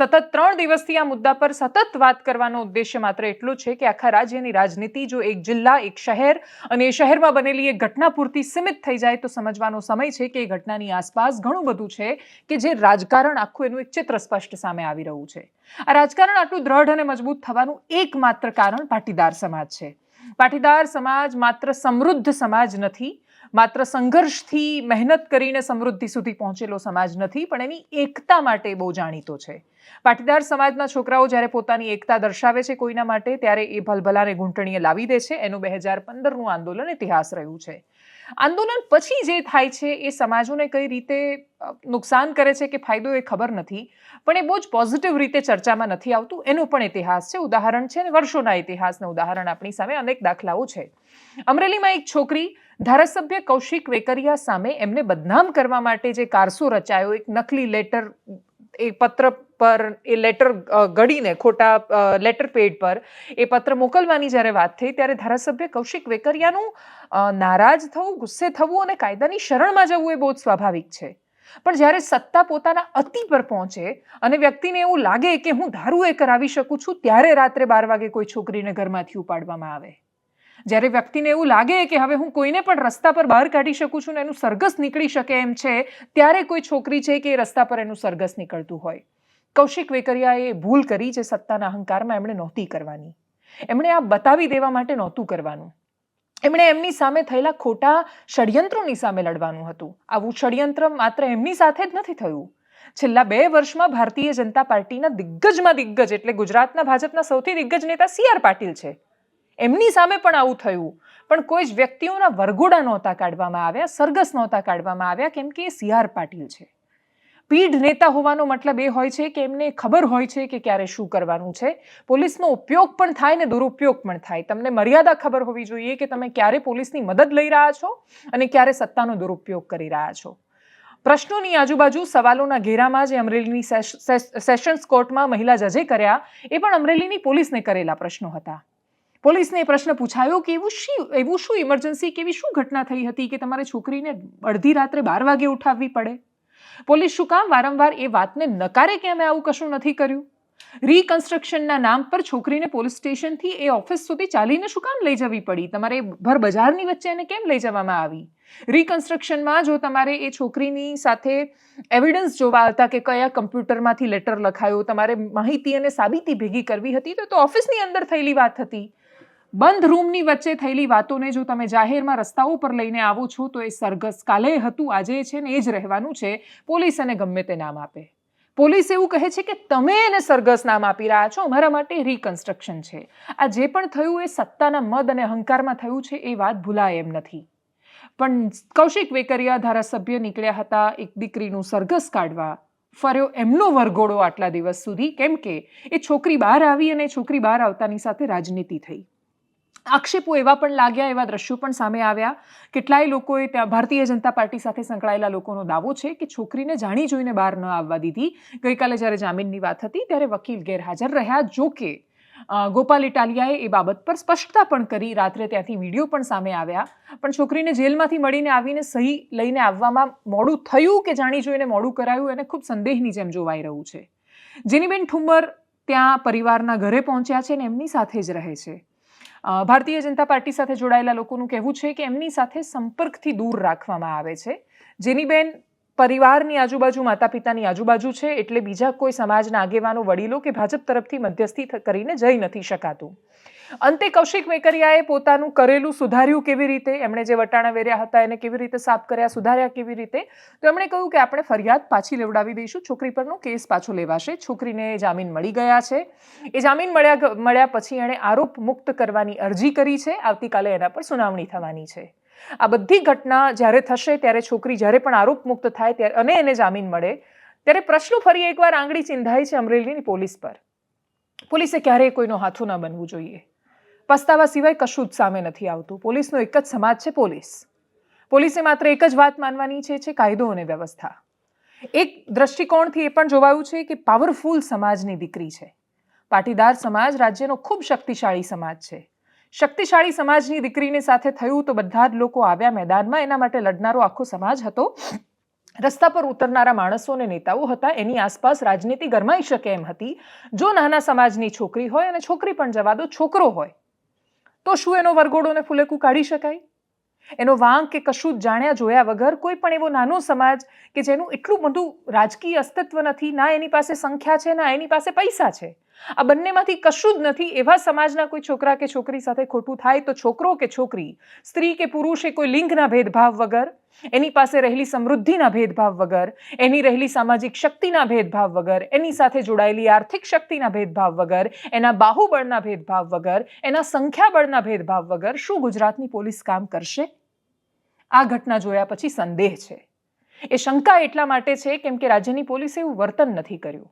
સતત ત્રણ દિવસથી આ મુદ્દા પર સતત વાત કરવાનો ઉદ્દેશ્ય માત્ર એટલો છે કે આખા રાજ્યની રાજનીતિ જો એક જિલ્લા, એક શહેર અને એ શહેરમાં બનેલી એક ઘટના પૂરતી સીમિત થઈ જાય તો સમજવાનો સમય છે કે એ ઘટનાની આસપાસ ઘણું બધું છે કે જે રાજકારણ આખું એનું એક ચિત્ર સ્પષ્ટ સામે આવી રહ્યું છે. આ રાજકારણ આટલું દ્રઢ અને મજબૂત થવાનું એકમાત્ર કારણ પાટીદાર સમાજ છે. પાટીદાર સમાજ માત્ર સમૃદ્ધ સમાજ નથી માત્ર સંઘર્ષથી મહેનત કરીને સમૃદ્ધિ સુધી પહોંચેલો સમાજ નથી, પણ એની એકતા માટે બહુ જાણીતો છે. પાટીદાર સમાજના છોકરાઓ જ્યારે પોતાની એકતા દર્શાવે છે કોઈના માટે, ત્યારે એ ભલભલાને ઘૂંટણીએ લાવી દે છે. એનું બે હજાર પંદરનું આંદોલન ઇતિહાસ રહ્યું છે. આંદોલન પછી જે થાય છે, એ સમાજોને કઈ રીતે નુકસાન કરે છે કે ફાયદો એ ખબર નથી, પણ એ બહુ જ પોઝિટિવ રીતે ચર્ચામાં નથી આવતું. એનો પણ ઇતિહાસ છે, ઉદાહરણ છે અને વર્ષોના ઇતિહાસના ઉદાહરણ આપણી સામે અનેક દાખલાઓ છે. અમરેલીમાં એક છોકરી ધારાસભ્ય કૌશિક વેકરિયા સામે એમને બદનામ કરવા માટે જે કારસો રચાયો, એક નકલી લેટર એ પત્ર પર, એ લેટર ગડીને ખોટા લેટર પેડ પર એ પત્ર મોકલવાની જ્યારે વાત થઈ ત્યારે ધારાસભ્ય કૌશિક વેકરિયાનું નારાજ થવું, ગુસ્સે થવું અને કાયદાની શરણમાં જવું એ બહુ જ સ્વાભાવિક છે. પણ જ્યારે સત્તા પોતાના અતિ પર પહોંચે અને વ્યક્તિને એવું લાગે કે હું ધારું એ કરાવી શકું છું, ત્યારે રાત્રે બાર વાગે કોઈ છોકરીને ઘરમાંથી ઉપાડવામાં આવે. જ્યારે વ્યક્તિને એવું લાગે કે હવે હું કોઈને પણ રસ્તા પર બહાર કાઢી શકું છું ને એનું સરઘસ નીકળી શકે એમ છે, ત્યારે કોઈ છોકરી છે કે એ રસ્તા પર એનું સરઘસ નીકળતું હોય. કૌશિક વેકરિયાએ ભૂલ કરી જે સત્તાના અહંકારમાં એમણે નહોતી કરવાની. એમણે આ બતાવી દેવા માટે નહોતું કરવાનું. એમણે એમની સામે થયેલા ખોટા ષડયંત્રોની સામે લડવાનું હતું. આવું ષડયંત્ર માત્ર એમની સાથે જ નથી થયું. છેલ્લા બે વર્ષમાં ભારતીય જનતા પાર્ટીના દિગ્ગજમાં દિગ્ગજ એટલે ગુજરાતના ભાજપના સૌથી દિગ્ગજ નેતા સી આર પાટીલ છે. એમની સામે પણ આવું થયું. પણ કોઈ જ વ્યક્તિઓના વરઘોડા નહોતા કાઢવામાં આવ્યા, સરઘસ નહોતા કાઢવામાં આવ્યા, કેમ કે એ સી આર પાટીલ છે. પીઢ નેતા હોવાનો મતલબ એ હોય છે કે એમને ખબર હોય છે કે ક્યારે શું કરવાનું છે. પોલીસનો ઉપયોગ પણ થાય ને દુરુપયોગ પણ થાય. તમને મર્યાદા ખબર હોવી જોઈએ કે તમે ક્યારે પોલીસની મદદ લઈ રહ્યા છો અને ક્યારે સત્તાનો દુરુપયોગ કરી રહ્યા છો. પ્રશ્નોની આજુબાજુ સવાલોના ઘેરામાં જે અમરેલીની સેશ- સેશ- સેશન્સ કોર્ટમાં મહિલા જજે કર્યા, એ પણ અમરેલીની પોલીસને કરેલા પ્રશ્નો હતા. પોલીસને એ પ્રશ્ન પૂછાયો કે એવું શું એવું શું ઇમરજન્સી કે એવી શું ઘટના થઈ હતી કે તમારે છોકરીને અડધી રાત્રે બાર વાગે ઉઠાવવી પડે? પોલીસ શું કામ વારંવાર એ વાતને નકારે કે અમે આવું કશું નથી કર્યું? રિકન્સ્ટ્રક્શનના નામ પર છોકરીને પોલીસ સ્ટેશનથી એ ઓફિસ સુધી ચાલીને શું કામ લઈ જવી પડી? તમારે ભર બજારની વચ્ચે એને કેમ લઈ જવામાં આવી? રિકન્સ્ટ્રક્શનમાં જો તમારે એ છોકરીની સાથે એવિડન્સ જોવા હતા કે કયા કમ્પ્યુટરમાંથી લેટર લખાયો, તમારે માહિતી અને સાબિતી ભેગી કરવી હતી તો ઓફિસની અંદર થયેલી વાત હતી. બંધ રૂમની વચ્ચે થયેલી વાતોને જો તમે જાહેરમાં રસ્તાઓ પર લઈને આવો છો, તો એ સરઘસ કાલે હતું, આજે છે ને એ જ રહેવાનું છે. પોલીસ એને ગમે તે નામ આપે. પોલીસ એવું કહે છે કે તમે એને સરઘસ નામ આપી રહ્યા છો, અમારા માટે રિકન્સ્ટ્રક્શન છે. આ જે પણ થયું એ સત્તાના મદ અને અહંકારમાં થયું છે, એ વાત ભૂલાય એમ નથી. પણ કૌશિક વેકરિયા ધારાસભ્ય નીકળ્યા હતા, એક દીકરીનું સરઘસ કાઢવા. ફર્યો એમનો વરઘોડો આટલા દિવસ સુધી, કેમ કે એ છોકરી બહાર આવી અને છોકરી બહાર આવતાની સાથે રાજનીતિ થઈ. આક્ષેપો એવા પણ લાગ્યા, એવા દ્રશ્યો પણ સામે આવ્યા. કેટલાય લોકોએ ત્યાં ભારતીય જનતા પાર્ટી સાથે સંકળાયેલા લોકોનો દાવો છે કે છોકરીને જાણી જોઈને બહાર ન આવવા દીધી. ગઈકાલે જ્યારે જામીનની વાત હતી ત્યારે વકીલ ગેરહાજર રહ્યા, જો કે ગોપાલ ઇટાલિયાએ એ બાબત પર સ્પષ્ટતા પણ કરી. રાત્રે ત્યાંથી વીડિયો પણ સામે આવ્યા. પણ છોકરીને જેલમાંથી મળીને આવીને સહી લઈને આવવામાં મોડું થયું કે જાણી જોઈને મોડું કરાયું અને ખૂબ સંદેહની જેમ જોવાઈ રહ્યું છે. જેનીબેન ઠુમ્મર ત્યાં પરિવારના ઘરે પહોંચ્યા છે ને એમની સાથે જ રહે છે. ભારતીય જનતા પાર્ટી સાથે જોડાયેલા લોકોનું કહેવું છે કે એમની સાથે સંપર્કથી દૂર રાખવામાં આવે છે. જેની બેન પરિવારની આજુબાજુ માતા પિતાની આજુબાજુ છે, એટલે બીજા કોઈ સમાજના આગેવાનો, વડીલો કે ભાજપ તરફથી મધ્યસ્થી કરીને જઈ નથી શકાતું. અંતે કૌશિક મેકરિયાએ પોતાનું કરેલું સુધાર્યું કેવી રીતે, એમણે જે વટાણા વેર્યા હતા, એને કેવી રીતે સાફ કર્યા, સુધાર્યા કેવી રીતે, તો એમણે કહ્યું કે આપણે ફરિયાદ પાછી લેવડાવી દઈશું, છોકરી પરનો કેસ પાછો લેવાશે. છોકરીને જામીન મળી ગયા છે. એ જામીન મળ્યા મળ્યા પછી એણે આરોપ મુક્ત કરવાની અરજી કરી છે. આવતીકાલે એના પર સુનાવણી થવાની છે. આ બધી ઘટના જ્યારે થશે, ત્યારે છોકરી જ્યારે પણ આરોપ મુક્ત થાય ત્યારે અને એને જામીન મળે, ત્યારે પ્રશ્નો ફરી એકવાર આંગળી ચિંધાય છે અમરેલીની પોલીસ પર. પોલીસે ક્યારેય કોઈનો હાથો ન બનવું જોઈએ. પસ્તાવા સિવાય કશું જ સામે નથી આવતું. પોલીસનો એક જ સમાજ છે પોલીસ. પોલીસે માત્ર એક જ વાત માનવાની છે છે કાયદો અને વ્યવસ્થા. એક દ્રષ્ટિકોણથી એ પણ જોવાયું છે કે પાવરફુલ સમાજની દીકરી છે. પાટીદાર સમાજ રાજ્યનો ખૂબ શક્તિશાળી સમાજ છે. શક્તિશાળી સમાજની દીકરીની સાથે થયું તો બધા જ લોકો આવ્યા મેદાનમાં. એના માટે લડનારો આખો સમાજ હતો. રસ્તા પર ઉતરનારા માણસો અને નેતાઓ હતા. એની આસપાસ રાજનીતિ ગરમાઈ શકે એમ હતી. જો નાના સમાજની છોકરી હોય અને છોકરી પણ જવા દો, છોકરો હોય, તો શું એનો વરઘોડો ને ફુલેકું કાઢી શકાય? એનો વાંક કે કશું જ જાણ્યા જોયા વગર કોઈ પણ એવો નાનો સમાજ કે જેનું એટલું બધું રાજકીય અસ્તિત્વ નથી, ના એની પાસે સંખ્યા છે, ના એની પાસે પૈસા છે આ બંનેમાંથી કશું જ નથી. એવા સમાજના કોઈ છોકરા કે છોકરી સાથે ખોટું થાય તો છોકરો કે છોકરી, સ્ત્રી કે પુરુષ એ કોઈ લિંગના ભેદભાવ વગર, એની પાસે રહેલી સમૃદ્ધિના ભેદભાવ વગર, એની રહેલી સામાજિક શક્તિના ભેદભાવ વગર, એની સાથે જોડાયેલી આર્થિક શક્તિના ભેદભાવ વગર, એના બાહુબળના ભેદભાવ વગર, એના સંખ્યાબળના ભેદભાવ વગર શું ગુજરાતની પોલીસ કામ કરશે? આ ઘટના જોયા પછી સંદેહ છે. એ શંકા એટલા માટે છે કેમ કે રાજ્યની પોલીસે એવું વર્તન નથી કર્યું.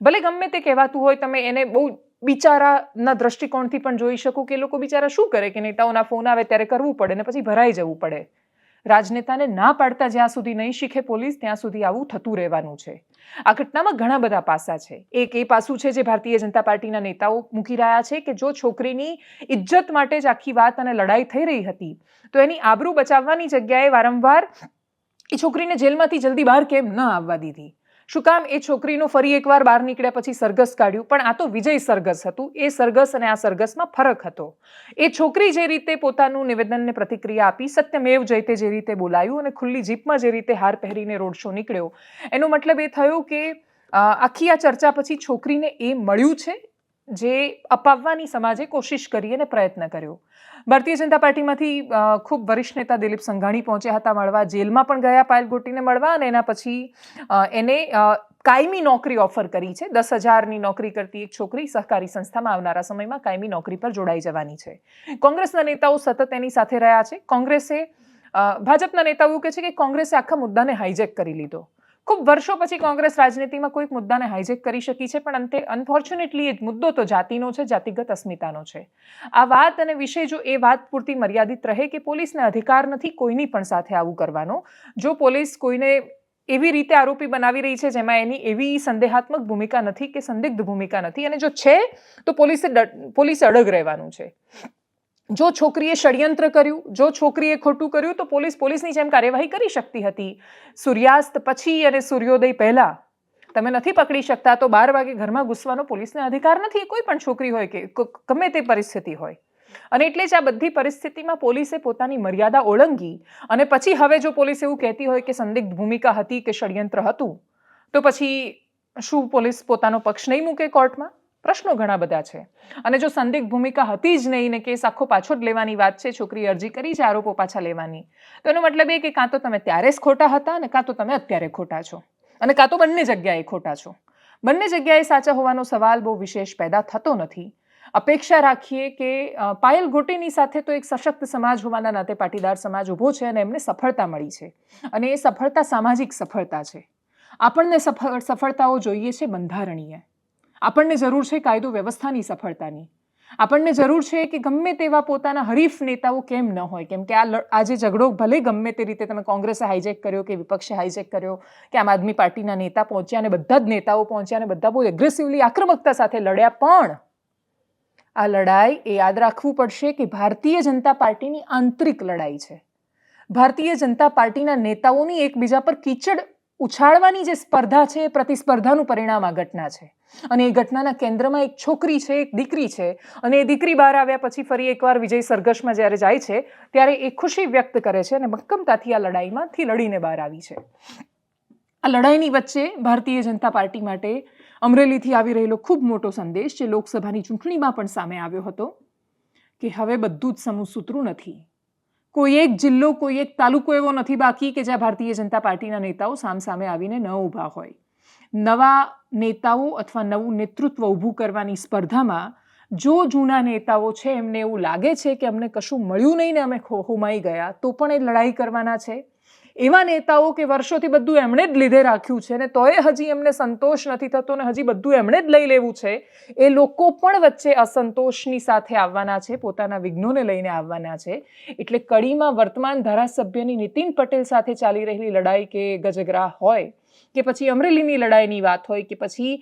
ભલે ગમે તે કહેવાતું હોય, તમે એને બહુ બિચારાના દ્રષ્ટિકોણથી પણ જોઈ શકો કે લોકો બિચારા શું કરે કે નેતાઓના ફોન આવે ત્યારે કરવું પડે ને પછી ભરાઈ જવું પડે. રાજનેતાને ના પાડતા જ્યાં સુધી નહીં શીખે પોલીસ, ત્યાં સુધી આવું થતું રહેવાનું છે. આ ઘટનામાં ઘણા બધા પાસા છે. એક એ પાસું છે જે ભારતીય જનતા પાર્ટીના નેતાઓ મૂકી રહ્યા છે કે જો છોકરીની ઇજ્જત માટે જ આખી વાત અને લડાઈ થઈ રહી હતી, તો એની આબરૂ બચાવવાની જગ્યાએ વારંવાર એ છોકરીને જેલમાંથી જલ્દી બહાર કેમ ન આવવા દીધી. શું કામ એ છોકરીનું ફરી એકવાર બહાર નીકળ્યા પછી સરઘસ કાઢ્યું? પણ આ તો વિજય સરઘસ હતું. એ સરઘસ અને આ સરઘસમાં ફરક હતો. એ છોકરી જે રીતે પોતાનું નિવેદનને પ્રતિક્રિયા આપી, સત્યમેવ જયતે જે રીતે બોલાયું અને ખુલ્લી જીપમાં જે રીતે હાર પહેરીને રોડ શો નીકળ્યો, એનો મતલબ એ થયો કે આખી આ ચર્ચા પછી છોકરીને એ મળ્યું છે જે અપાવવાની સમાજે કોશિશ કરી અને પ્રયત્ન કર્યો. ભારતીય જનતા પાર્ટીમાંથી ખૂબ વરિષ્ઠ નેતા દિલીપ સંઘાણી પહોંચ્યા હતા મળવા, જેલમાં પણ ગયા, પાયલ ગોટીને મળવા અને એના પછી એને કાયમી નોકરી ઓફર કરી છે. દસ હજારની નોકરી કરતી એક છોકરી સહકારી સંસ્થામાં આવનારા સમયમાં કાયમી નોકરી પર જોડાઈ જવાની છે. કોંગ્રેસના નેતાઓ સતત એની સાથે રહ્યા છે. કોંગ્રેસે ભાજપના નેતાઓ એવું કહે છે કે કોંગ્રેસે આખા મુદ્દાને હાઇજેક કરી લીધો. ખૂબ વર્ષો પછી કોંગ્રેસ રાજનીતિમાં કોઈક મુદ્દાને હાઇજેક કરી શકી છે, પણ અંતે અનફોર્ચ્યુનેટલી એ મુદ્દો તો જાતિનો છે, જાતિગત અસ્મિતાનો છે. આ વાત અને વિષય જો એ વાત પૂરતી મર્યાદિત રહે કે પોલીસને અધિકાર નથી કોઈની પણ સાથે આવું કરવાનો. જો પોલીસ કોઈને એવી રીતે આરોપી બનાવી રહી છે, જેમાં એની એવી સંદેહાત્મક ભૂમિકા નથી કે સંદિગ્ધ ભૂમિકા નથી, અને જો છે, તો પોલીસે પોલીસે અડગ રહેવાનું છે. જો છોકરીએ ષડયંત્ર કર્યું, જો છોકરીએ ખોટું કર્યું, તો પોલીસ પોલીસની જેમ કાર્યવાહી કરી શકતી હતી. સૂર્યાસ્ત પછી અને સૂર્યોદય પહેલાં. તમે નથી પકડી શકતા તો બાર વાગે ઘરમાં ઘૂસવાનો પોલીસને અધિકાર નથી. કોઈ પણ છોકરી હોય કે, ગમે તે પરિસ્થિતિ હોય. અને એટલે જ આ બધી પરિસ્થિતિમાં પોલીસે પોતાની મર્યાદા ઓળંગી. અને પછી હવે જો પોલીસ એવું કહેતી હોય કે સંદિગ્ધ ભૂમિકા હતી કે ષડયંત્ર હતું, તો પછી શું પોલીસ પોતાનો પક્ષ નહીં મૂકે કોર્ટમાં? પ્રશ્નો ઘણા બધા છે. અને જો સંદિગ્ધ ભૂમિકા હતી જ નહીં ને કેસ આખો પાછો જ લેવાની વાત છે છોકરી અરજી કરી છે, આરોપો પાછા લેવાની, તો એનો મતલબ એ કે કાં તો તમે ત્યારે જ ખોટા હતા અને કાં તો તમે અત્યારે ખોટા છો. અને કાં તો બંને જગ્યાએ ખોટા છો. બંને જગ્યાએ સાચા હોવાનો સવાલ બહુ વિશેષ પેદા થતો નથી. અપેક્ષા રાખીએ કે પાયલ ગોટીની સાથે તો એક સશક્ત સમાજ હોવાના નાતે પાટીદાર સમાજ ઊભો છે અને એમને સફળતા મળી છે. અને એ સફળતા સામાજિક સફળતા છે. આપણને સફળ સફળતાઓ જોઈએ છે બંધારણીય. આપણને જરૂર છે કાયદો વ્યવસ્થાની સફળતાની. આપણને જરૂર છે કે ગમે તેવા પોતાના હરીફ નેતાઓ કેમ ન હોય. કેમ કે આ આજે ઝઘડો ભલે ગમે તે રીતે તમે કોંગ્રેસે હાઇજેક કર્યો કે વિપક્ષે હાઇજેક કર્યો, કે આમ આદમી પાર્ટીના નેતા પહોંચ્યા અને બધા જ નેતાઓ પહોંચ્યા અને બધા બહુ એગ્રેસિવલી આક્રમકતા સાથે લડ્યા. પણ આ લડાઈ એ યાદ રાખવું પડશે કે ભારતીય જનતા પાર્ટીની આંતરિક લડાઈ છે. ભારતીય જનતા પાર્ટીના નેતાઓની એકબીજા પર કીચડ ઉછાળવાની જે સ્પર્ધા છે એ પ્રતિસ્પર્ધાનું પરિણામ આ ઘટના છે. અને એ ઘટનાના કેન્દ્રમાં એક છોકરી છે, એક દીકરી છે. અને એ દીકરી બહાર આવ્યા પછી ફરી એકવાર વિજય સરઘસમાં જ્યારે જાય છે, ત્યારે એ ખુશી વ્યક્ત કરે છે અને મક્કમતાથી આ લડાઈમાંથી લડીને બહાર આવી છે. આ લડાઈની વચ્ચે ભારતીય જનતા પાર્ટી માટે અમરેલીથી આવી રહેલો ખૂબ મોટો સંદેશ, જે લોકસભાની ચૂંટણીમાં પણ સામે આવ્યો હતો, કે હવે બધું જ સમૂહ સૂત્રું નથી. કોઈ એક જિલ્લો, કોઈ એક તાલુકો એવો નથી બાકી કે જ્યાં ભારતીય જનતા પાર્ટીના નેતાઓ સામસામે આવીને ન ઊભા હોય. નવા નેતાઓ અથવા નવું નેતૃત્વ ઊભું કરવાની સ્પર્ધામાં જો જૂના નેતાઓ છે, એમને એવું લાગે છે કે અમને કશું મળ્યું નહીં ને અમે ખો- હોમાઈ ગયા, તો પણ એ લડાઈ કરવાના છે? એવા નેતાઓ કે વર્ષોથી બધું એમણે જ લીધે રાખ્યું છે ને તોય હજી એમને સંતોષ નથી થતો ને હજી બધું એમણે જ લઈ લેવું છે. એ લોકો પણ વચ્ચે અસંતોષની સાથે આવવાના છે, પોતાના વિઘ્નોને લઈને આવવાના છે. એટલે કડીમાં વર્તમાન ધારાસભ્યની નીતિન પટેલ સાથે ચાલી રહેલી લડાઈ કે ગજગ્રાહ હોય, કે પછી અમરેલીની લડાઈની વાત હોય, કે પછી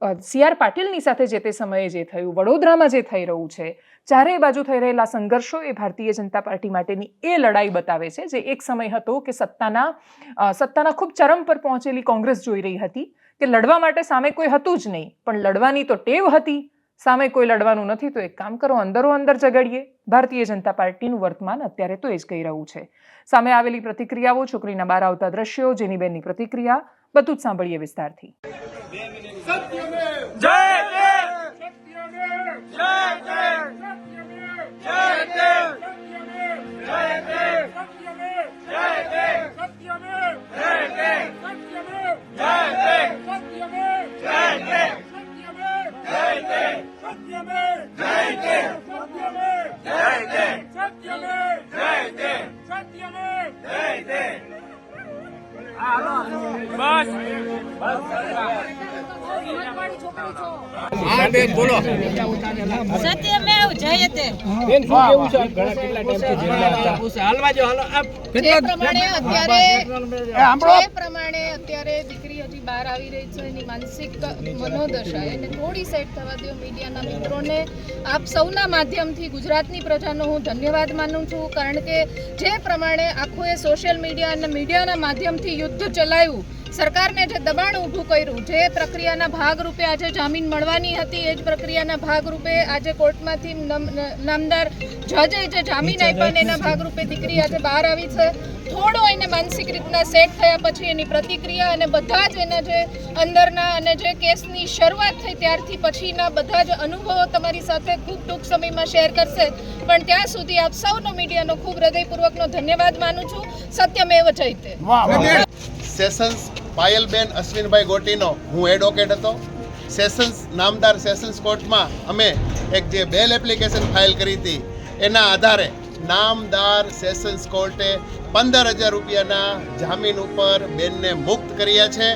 સી આર પાટીલની સાથે જે તે સમયે જે થયું, વડોદરામાં જે થઈ રહ્યું છે, ચારેય બાજુ થઈ રહેલા સંઘર્ષો એ ભારતીય જનતા પાર્ટી માટેની એ લડાઈ બતાવે છે, જે એક સમય હતો કે સત્તાના સત્તાના ખૂબ ચરમ પર પહોંચેલી કોંગ્રેસ જોઈ રહી હતી, કે લડવા માટે સામે કોઈ હતું જ નહીં, પણ લડવાની તો ટેવ હતી, સામે કોઈ લડવાનું નથી, તો એક કામ કરો, અંદરો અંદર જગાડીએ. ભારતીય જનતા પાર્ટીનું વર્તમાન અત્યારે તો એ જ કહી રહ્યું છે. સામે આવેલી પ્રતિક્રિયાઓ, છોકરીના બહાર આવતા દ્રશ્યો, જેની બેનની પ્રતિક્રિયા, બધું જ સાંભળીએ વિસ્તારથી. Hey! સત્યમેવ જયતે બેન શું કેવું છે? ઘણા કેટલા ટાઈમથી જેલમાં હતા? હાલવા જો હાલો. આ જે પ્રમાણે અત્યારે. જે પ્રમાણે અત્યારે દીકરી હજી બહાર આવી રહી છે એની માનસિક મનોદશા એને થોડી સેટ થવા દો મીડિયાના મિત્રોને આપ સૌના માધ્યમથી ગુજરાતની પ્રજાનો હું ધન્યવાદ માનું છું કારણ કે જે પ્રમાણે આખું એ સોશિયલ મીડિયા અને મીડિયાના માધ્યમથી યુદ્ધ ચલાવ્યું સરકારને જે દબાણ ઊભું કર્યું જે પ્રક્રિયાના ભાગરૂપે આજે જામીન મળવાની હતી એ જ પ્રક્રિયાના ભાગરૂપે આજે કોર્ટમાંથી નામદાર જજે જે જામીન આપ્યા ને એના ભાગરૂપે દીકરી આજે બહાર આવી છે. થોડો એને માનસિક રીતના સેટ થયા પછી એની પ્રતિક્રિયા અને બધા જ એના જે અંદરના અને જે કેસની શરૂઆત થઈ ત્યારથી પછીના બધા જ અનુભવો તમારી સાથે ખૂબ ટૂંક સમયમાં શેર કરશે. પણ ત્યાં સુધી આપ સૌનો મીડિયાનો ખૂબ હૃદયપૂર્વકનો ધન્યવાદ માનું છું. સત્યમેવ જયતે. સેશન્સ પાયલબેન અશ્વિનભાઈ ગોટીનો હું એડવોકેટ હતો. સેશન્સ નામદાર સેશન્સ કોર્ટમાં અમે એક જે બેલ એપ્લિકેશન ફાઇલ કરી હતી એના આધારે નામદાર સેશન્સ કોર્ટે પંદર હજાર રૂપિયાના જામીન ઉપર બેનને મુક્ત કર્યા છે.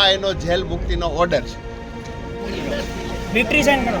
આ એનો જેલ મુક્તિનો ઓર્ડર છે. વિક્ટરી સાઈન કરો